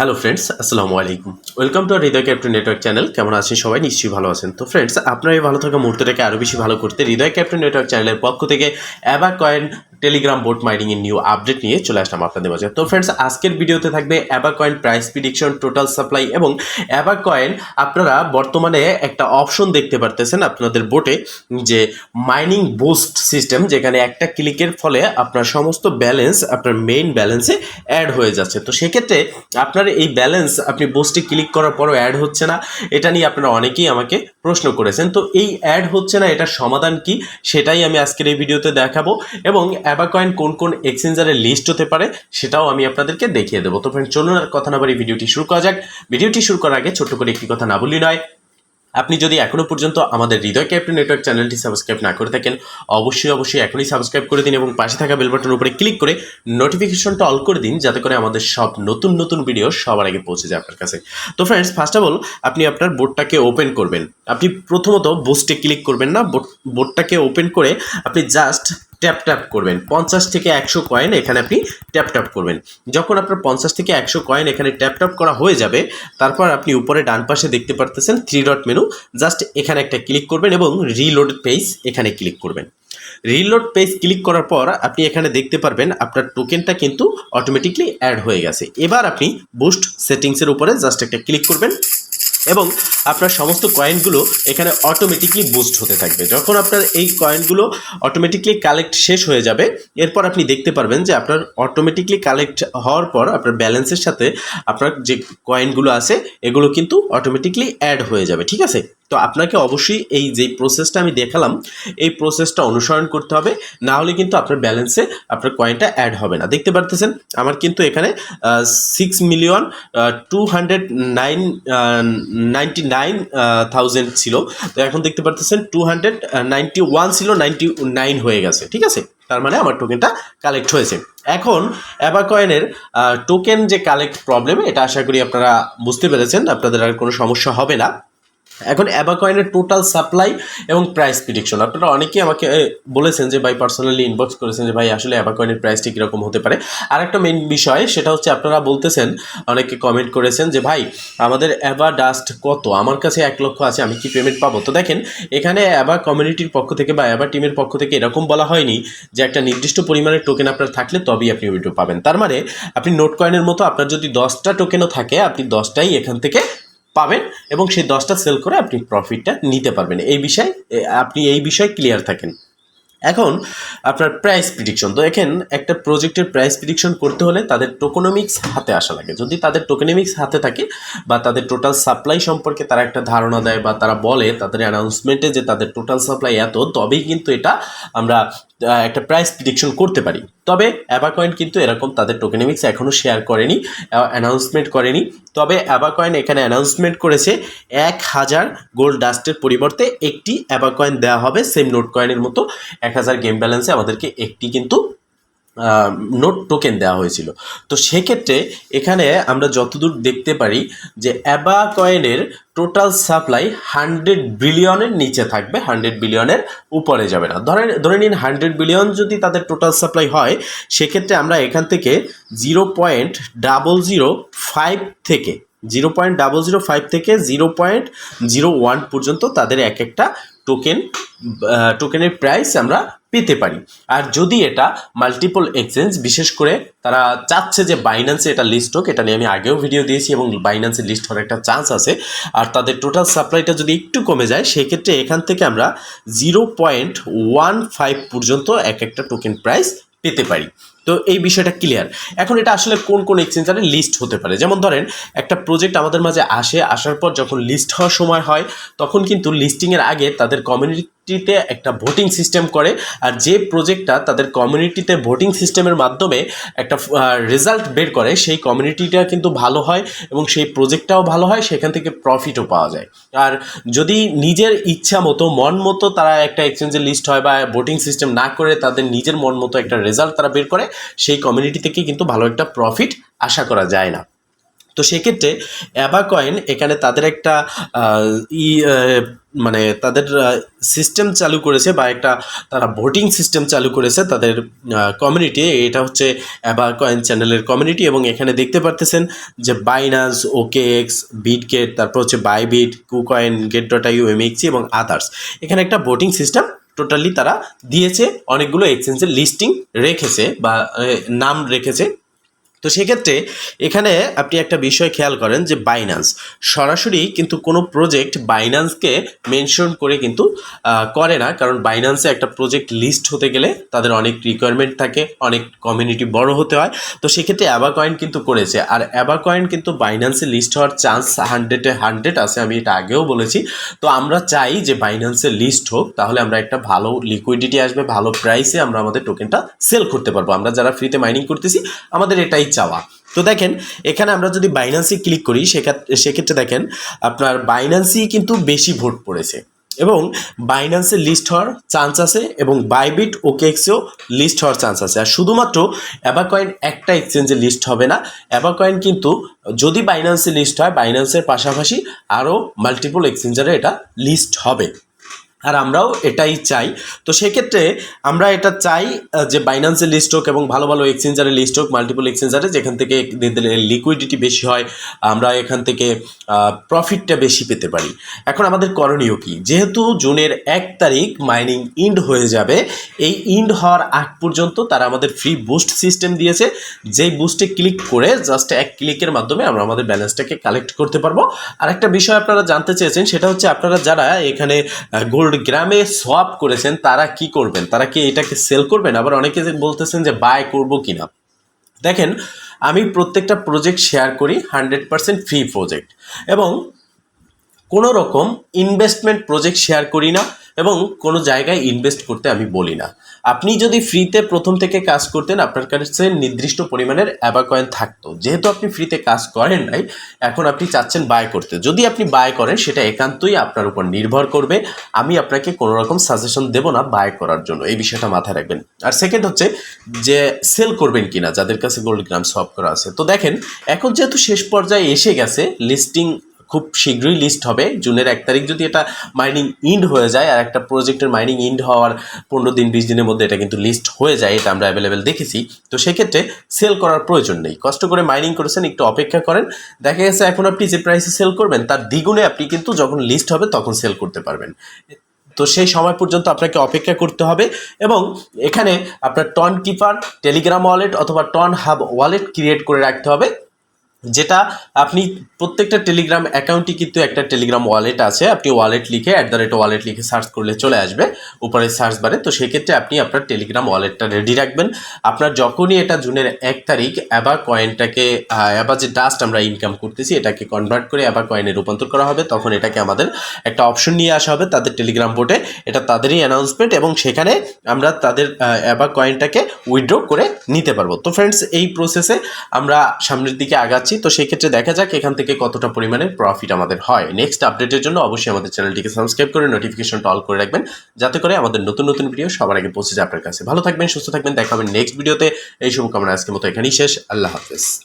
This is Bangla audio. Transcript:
হ্যালো ফ্রেন্ডস আসসালামু আলাইকুম welcome to Hriday captain network channel কেমন আছেন সবাই? নিশ্চয়ই ভালো আছেন। তো ফ্রেন্ডস আপনার এই ভালো থাকা মুহূর্তটাকে আরও বেশি ভালো করতে হৃদয় ক্যাপ্টেন নেটওয়ার্ক চ্যানেলের পক্ষ থেকে Aba coin Telegram bot mining এর নিউ আপডেট নিয়ে চলে আসলাম আপনাদের মাঝে। তো ফ্রেন্ডস আজকের ভিডিওতে থাকবে Aba coin price prediction total supply এবং অ্যাবা কয়েন আপনারা বর্তমানে একটা অপশন দেখতে পারতেছেন আপনাদের বোটে যে মাইনিং বুস্ট সিস্টেম যেখানে একটা ক্লিকের ফলে আপনার সমস্ত ব্যালেন্স আপনার মেইন ব্যালেন্সে অ্যাড হয়ে যাচ্ছে। তো সেক্ষেত্রে আপনার এই ব্যালেন্স আপনি বুস্টে ক্লিক করার পরও অ্যাড হচ্ছে না। এটা নিয়ে আপনারা অনেকেই আমাকে প্রশ্ন করেছেন। তো এই অ্যাড হচ্ছে না, এটার সমাধান কি? সেটাই আমি আজকের এই ভিডিওতে দেখাবো এবং অ্যাবাকয়েন কোন কোন এক্সচেঞ্জারের লিস্ট হতে পারে সেটাও আমি আপনাদেরকে দেখিয়ে দেবো। তো ফ্রেন্ড চলুন আর কথা না বাড়ি ভিডিওটি শুরু করা যাক। ভিডিওটি শুরু করার আগে ছোট্ট করে একটি কথা না বলি নয় আপনি যদি এখনও পর্যন্ত আমাদের হৃদয় ক্যাপ্টেন নেটওয়ার্ক চ্যানেলটি সাবস্ক্রাইব না করে থাকেন, অবশ্যই অবশ্যই এখনই সাবস্ক্রাইব করে দিন এবং পাশে থাকা বেলবাটনের উপরে ক্লিক করে নোটিফিকেশনটা অল করে দিন যাতে করে আমাদের সব নতুন নতুন ভিডিও সবার আগে পৌঁছে যায় আপনার কাছে। তো ফ্রেন্ডস ফার্স্ট অফ অল আপনি আপনার বোর্ডটাকে ওপেন করবেন। আপনি প্রথমত বোস্টে ক্লিক করবেন না বোর্ডটাকে ওপেন করে আপনি জাস্ট ট্যাপ ট্যাপ করবেন। পঞ্চাশ থেকে একশো কয়েন এখানে আপনি ট্যাপ ট্যাপ করবেন। যখন আপনার পঞ্চাশ থেকে একশো কয়েন এখানে ট্যাপ ট্যাপ করা হয়ে যাবে, তারপর আপনি উপরে ডান পাশে দেখতে পারতেছেন থ্রি ডট মেনু জাস্ট এখানে একটা ক্লিক করবেন এবং রিলোড পেজ এখানে ক্লিক করবেন। রিলোড পেজ ক্লিক করার পর আপনি এখানে দেখতে পারবেন আপনার টোকেনটা কিন্তু অটোমেটিকলি অ্যাড হয়ে গেছে। এবার আপনি বুস্ট সেটিংসের উপরে জাস্ট একটা ক্লিক করবেন। এবং আপনার সমস্ত কয়েনগুলো এখানে অটোমেটিকলি বুস্ট হতে থাকবে। যখন আপনার এই কয়েনগুলো অটোমেটিকলি কালেক্ট শেষ হয়ে যাবে, এরপর আপনি দেখতে পারবেন যে আপনার অটোমেটিকলি কালেক্ট হওয়ার পর আপনার ব্যালেন্সের সাথে আপনার যে কয়েনগুলো আছে, এগুলো কিন্তু অটোমেটিকলি অ্যাড হয়ে যাবে, ঠিক আছে? তো আপনাকে অবশ্যই এই যে প্রসেসটা আমি দেখালাম, এই প্রসেসটা অনুসরণ করতে হবে। না হলে কিন্তু আপনার ব্যালেন্সে আপনার কয়েনটা অ্যাড হবে না। দেখতে পারতেছেন? আমার কিন্তু এখানে six million two hundred nine ninety nine thousand ছিল। তো এখন দেখতে পারতেছেন টু হান্ড্রেড নাইনটি ওয়ান ছিল নাইনটি নাইন হয়ে গেছে। ঠিক আছে? তার মানে আমার টোকেনটা কালেক্ট হয়েছে। এখন অ্যাবা কয়েনের টোকেন যে কালেক্ট প্রবলেম এটা আশা করি আপনারা বুঝতে পেরেছেন। আপনাদের আর কোনো সমস্যা হবে না। এখন অ্যাবাকয়েনের টোটাল সাপ্লাই এবং প্রাইস প্রিডিকশন আপনারা অনেকেই আমাকে বলেছেন যে, ভাই পার্সোনালি ইনবক্স করেছেন যে, ভাই, আসলে অ্যাবাকয়েনের প্রাইসটি কীরকম হতে পারে। আর একটা মেইন বিষয়, সেটা হচ্ছে আপনারা বলতেছেন, অনেকে কমেন্ট করেছেন যে, ভাই, আমাদের অ্যাবা ডাস্ট কত? আমার কাছে এক লক্ষ আছে, আমি কি পেমেন্ট পাবো? তো দেখেন, এখানে অ্যাবা কমিউনিটির পক্ষ থেকে বা অ্যাবা টিমের পক্ষ থেকে এরকম বলা হয়নি যে, একটা নির্দিষ্ট পরিমাণের টোকেন আপনার থাকলে তবেই আপনি ওইটা পাবেন। তার মানে আপনি নোট কয়েনের মতো আপনার যদি দশটা টোকেনও থাকে, আপনি দশটাই এখান থেকে পাবেন এবং সেই দশটা সেল করে আপনি প্রফিটটা নিতে পারবেন। এই বিষয়ে আপনি এই বিষয়ে ক্লিয়ার থাকেন। এখন, আপনার প্রাইস প্রিডিকশন তো দেখেন একটা প্রজেক্টের প্রাইস প্রিডিকশন করতে হলে তাদের টোকোনমিক্স হাতে আসা লাগে। যদি তাদের টোকেনমিক্স হাতে থাকে বা তাদের টোটাল সাপ্লাই সম্পর্কে তারা একটা ধারণা দেয় বা তারা বলে, তাদের অ্যানাউন্সমেন্টে যে তাদের টোটাল সাপ্লাই এত, তবেই কিন্তু এটা আমরা একটা প্রাইস প্রিডিকশন করতে পারি। তবে অ্যাবাকয়েন কিন্তু এরকম তাদের টোকেনমিক্স এখনও শেয়ার করেনি অ্যানাউন্সমেন্ট করেনি। তবে অ্যাবাকয়েন এখানে অ্যানাউন্সমেন্ট করেছে, এক হাজার গোল্ড ডাস্টের পরিবর্তে একটি অ্যাবাকয়েন দেওয়া হবে সেম নোট কয়েনের মতো। এক হাজার গেম ব্যালেন্সে আমাদেরকে একটি কিন্তু নোট টোকেন দেওয়া হয়েছিল। তো সেক্ষেত্রে এখানে আমরা যতদূর দেখতে পারি যে অ্যাবা কয়েনের টোটাল সাপ্লাই হান্ড্রেড বিলিয়নের নিচে থাকবে হান্ড্রেড বিলিয়নের উপরে যাবে না। ধরেন, ধরে নিন হান্ড্রেড বিলিয়ন যদি তাদের টোটাল সাপ্লাই হয়, সেক্ষেত্রে আমরা এখান থেকে zero point double zero five থেকে zero point double zero five থেকে জিরো পয়েন্ট জিরো ওয়ান পর্যন্ত তাদের এক একটা টোকেন টোকেনের প্রাইস আমরা পেতে পারি। আর যদি এটা মাল্টিপল এক্সচেঞ্জ বিশেষ করে তারা চাচ্ছে যে বাইন্যান্সে এটা লিস্ট হোক, এটা নিয়ে আমি আগেও ভিডিও দিয়েছি এবং বাইন্যান্সে লিস্ট হওয়ার একটা চান্স আছে। আর তাদের টোটাল সাপ্লাইটা যদি একটু কমে যায়, সেক্ষেত্রে এখান থেকে আমরা জিরো পয়েন্ট ওয়ান ফাইভ পর্যন্ত এক একটা টোকেন প্রাইস পেতে পারি। তো এই বিষয়টা ক্লিয়ার এখন এটা আসলে কোন কোন এক্সচেঞ্জারে লিস্ট হতে পারে? যেমন ধরেন, একটা প্রজেক্ট আমাদের মাঝে আসে, আসার পর যখন লিস্ট হওয়ার সময় হয়, তখন কিন্তু লিস্টিংয়ের আগে তাদের কমিউনিটিতে একটা ভোটিং সিস্টেম করে, আর যে প্রজেক্টটা তাদের কমিউনিটিতে ভোটিং সিস্টেমের মাধ্যমে একটা রেজাল্ট বের করে, সেই কমিউনিটিটা কিন্তু ভালো হয় এবং সেই প্রজেক্টটাও ভালো হয়, সেখান থেকে প্রফিটও পাওয়া যায়। আর যদি নিজের ইচ্ছা মতো, মন মতো তারা একটা এক্সচেঞ্জের লিস্ট হয় বা ভোটিং সিস্টেম না করে তাদের নিজের মন মতো একটা রেজাল্ট তারা বের করে সেই কমিউনিটি থেকে কিন্তু ভালো একটা প্রফিট আশা করা যায় না। তো সেক্ষেত্রে অ্যাবা কয়েন এখানে তাদের একটা ই মানে তাদের সিস্টেম চালু করেছে বা একটা তারা ভোটিং সিস্টেম চালু করেছে তাদের কমিউনিটি এটা হচ্ছে অ্যাবা কয়েন চ্যানেলের কমিউনিটি এবং এখানে দেখতে পারতেছেন যে বাইনান্স ওকে এক্স বিটগেট তারপর হচ্ছে Bybit KuCoin Gate dot io MEXC এবং আদার্স এখানে একটা ভোটিং সিস্টেম টোটালি তারা দিয়েছে অনেকগুলো এক্সচেঞ্জের লিস্টিং রেখেছে বা নাম রেখেছে। তো সেক্ষেত্রে এখানে আপনি একটা বিষয় খেয়াল করেন যে বাইনান্স সরাসরি কিন্তু কোনো প্রজেক্ট বাইনান্সকে মেনশন করে কিন্তু করে না। কারণ বাইনান্সে একটা প্রজেক্ট লিস্ট হতে গেলে তাদের অনেক রিকোয়ারমেন্ট থাকে, অনেক কমিউনিটি বড় হতে হয়। তো সেক্ষেত্রে অ্যাবা কয়েন কিন্তু করেছে। আর অ্যাবা কয়েন কিন্তু বাইনান্সে লিস্ট হওয়ার চান্স হান্ড্রেডে হান্ড্রেড আছে, আমি এটা আগেও বলেছি। তো আমরা চাই যে বাইনান্সে লিস্ট হোক, তাহলে আমরা একটা ভালো লিকুইডিটি আসবে, ভালো প্রাইসে আমরা আমাদের টোকেনটা সেল করতে পারব। আমরা যারা ফ্রিতে মাইনিং করতেছি, আমাদের এটাই চাওয়া। তো দেখেন, এখানে আমরা যদি বাইন্যান্সে ক্লিক করি সেক্ষেত্রে দেখেন, আপনার বাইন্যান্সই কিন্তু বেশি ভোট পড়েছে। এবং বাইন্যান্সে লিস্ট হওয়ার চান্স আছে এবং বাইবিট ওকেক্সেও লিস্ট হওয়ার চান্স আছে। আর শুধুমাত্র অ্যাবাকয়েন একটা এক্সচেঞ্জে লিস্ট হবে না। অ্যাবাকয়েন কিন্তু যদি বাইন্যান্সে লিস্ট হয় বাইন্যান্সের পাশাপাশি আরও মাল্টিপল এক্সচেঞ্জারে এটা লিস্ট হবে। আর আমরাও এটাই চাই। তো সেক্ষেত্রে আমরা এটা চাই যে বাইন্যান্সে লিস্ট হোক এবং ভালো ভালো এক্সচেঞ্জারে লিস্ট হোক মাল্টিপল এক্সচেঞ্জারে যেখান থেকে লিকুইডিটি বেশি হয়, আমরা এখান থেকে প্রফিটটা বেশি পেতে পারি। এখন আমাদের করণীয় কি? যেহেতু জুনের এক তারিখ মাইনিং ইন্ড হয়ে যাবে, এই ইন্ড হওয়ার আগ পর্যন্ত তারা আমাদের ফ্রি বুস্ট সিস্টেম দিয়েছে। যেই বুস্টে ক্লিক করে জাস্ট এক ক্লিকের মাধ্যমে আমরা আমাদের ব্যালেন্সটাকে কালেক্ট করতে পারব। আর একটা বিষয় আপনারা জানতে চেয়েছেন, সেটা হচ্ছে আপনারা যারা এখানে গোল্ড গ্রামে সোয়াপ করেছেন, তারা কি করবেন? তারা কি এটাকে সেল করবেন? আবার অনেকে বলতেছেন যে বাই করব কিনা? দেখেন, আমি প্রত্যেকটা প্রজেক্ট শেয়ার করি হান্ড্রেড পারসেন্ট ফ্রি প্রজেক্ট এবং কোনো রকম ইনভেস্টমেন্ট প্রজেক্ট শেয়ার করি না এবং কোনো জায়গায় ইনভেস্ট করতে আমি বলি না। আপনি যদি ফ্রিতে প্রথম থেকে কাজ করতেন, আপনার কাছে নির্দিষ্ট পরিমাণের অ্যাবাকয়েন থাকতো। যেহেতু আপনি ফ্রিতে কাজ করেন নাই, এখন আপনি চাচ্ছেন বাই করতে। যদি আপনি বাই করেন, সেটা একান্তই আপনার উপর নির্ভর করবে। আমি আপনাকে কোনো রকম সাজেশন দেব না বাই করার জন্য। এই বিষয়টা মাথায় রাখবেন। আর সেকেন্ড হচ্ছে যে সেল করবেন কিনা, যাদের কাছে গোল্ড গ্রাম সব করা আছে। তো দেখেন, এখন যেহেতু শেষ পর্যায়ে এসে গেছে লিস্টিং খুব শীঘ্রই লিস্ট হবে। জুনের এক তারিখ যদি এটা মাইনিং ইন্ড হয়ে যায় আর একটা প্রজেক্টের মাইনিং ইন্ড হওয়ার পনেরো দিন, বিশ দিনের মধ্যে এটা কিন্তু লিস্ট হয়ে যায়, এটা আমরা অ্যাভেলেবেল দেখেছি। তো সেক্ষেত্রে সেল করার প্রয়োজন নেই। কষ্ট করে মাইনিং করেছেন, একটু অপেক্ষা করেন। দেখা গেছে এখন আপনি যে প্রাইসে সেল করবেন, তার দ্বিগুণে আপনি কিন্তু যখন লিস্ট হবে তখন সেল করতে পারবেন। তো সেই সময় পর্যন্ত আপনাকে অপেক্ষা করতে হবে এবং এখানে আপনার টন কিপার টেলিগ্রাম ওয়ালেট অথবা টন হাব ওয়ালেট ক্রিয়েট করে রাখতে হবে। যেটা আপনি প্রত্যেকটা টেলিগ্রাম অ্যাকাউন্টই কিন্তু একটা টেলিগ্রাম ওয়ালেট আছে। আপনি ওয়ালেট লিখে অ্যাট দ্য রেট ওয়ালেট লিখে সার্চ করলে চলে আসবে, উপরে সার্চ বারে তো সেক্ষেত্রে আপনি আপনার টেলিগ্রাম ওয়ালেটটা রেডি রাখবেন। আপনার যখনই এটা জুনের এক তারিখ অ্যাবা কয়েনটাকে অ্যাবা যে ডাস্ট আমরা ইনকাম করতেছি, এটাকে কনভার্ট করে অ্যাবা কয়েনে রূপান্তর করা হবে। তখন এটাকে আমাদের একটা অপশন নিয়ে আসা হবে তাদের টেলিগ্রাম বোর্ডে এটা তাদেরই অ্যানাউন্সমেন্ট এবং সেখানে আমরা তাদের অ্যাবা কয়েনটাকে উইথড্র করে নিতে পারব। তো ফ্রেন্ডস এই প্রসেসে আমরা সামনের দিকে আগাচ্ছি। তো সেই ক্ষেত্রে দেখা যাক এখান থেকে কতটা পরিমাণে প্রফিট আমাদের হয়। নেক্সট আপডেটের জন্য অবশ্যই আমাদের চ্যানেলটিকে সাবস্ক্রাইব করে নোটিফিকেশনটা অল করে রাখবেন। যাতে করে আমাদের নতুন নতুন ভিডিও সবার আগে পৌঁছে যায় আপনার কাছে। ভালো থাকবেন, সুস্থ থাকবেন। দেখা হবে নেক্সট ভিডিওতে এই শুভকামনা আজকের মতো এখানেই শেষ। আল্লাহ হাফেজ।